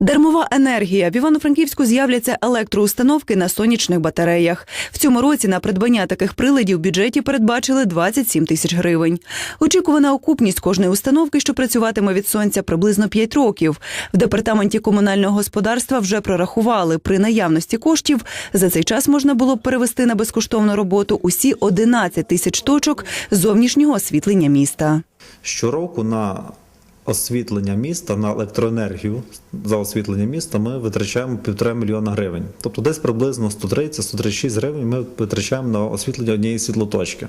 Дармова енергія в Івано-Франківську з'являться електроустановки на сонячних батареях. В цьому році на придбання таких приладів в бюджеті передбачили 27 тисяч гривень. Очікувана окупність кожної установки, що працюватиме від сонця, приблизно 5 років. В департаменті комунального господарства вже прорахували при наявності коштів. За цей час можна було б перевести на безкоштовну роботу усі 11 тисяч точок зовнішнього освітлення міста. Щороку на освітлення міста, на електроенергію за освітлення міста ми витрачаємо півтора мільйона гривень. Тобто десь приблизно 130-136 гривень ми витрачаємо на освітлення однієї світлоточки.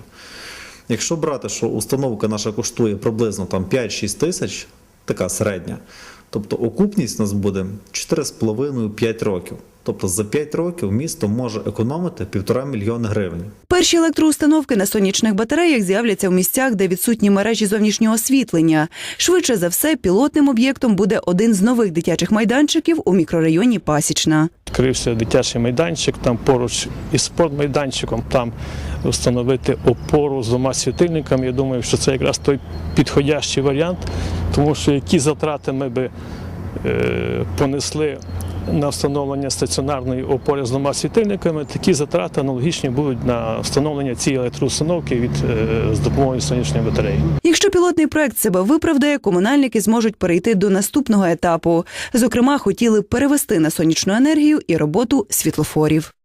Якщо брати, що установка наша коштує приблизно 5-6 тисяч, така середня, тобто окупність у нас буде 4,5-5 років. Тобто за 5 років місто може економити півтора мільйона гривень. Перші електроустановки на сонячних батареях з'являться в місцях, де відсутні мережі зовнішнього освітлення. Швидше за все, пілотним об'єктом буде один з нових дитячих майданчиків у мікрорайоні Пасічна. Відкрився дитячий майданчик, там поруч із спортмайданчиком, там встановити опору з двома світильниками. Я думаю, що це якраз той підходящий варіант, тому що які затрати ми би е, понесли на встановлення стаціонарної опори з двома світильниками, такі затрати аналогічні будуть на встановлення цієї електроустановки від, е, з допомогою сонячної батареї. Якщо пілотний проект себе виправдає, комунальники зможуть перейти до наступного етапу. Зокрема, хотіли перевести на сонячну енергію і роботу світлофорів.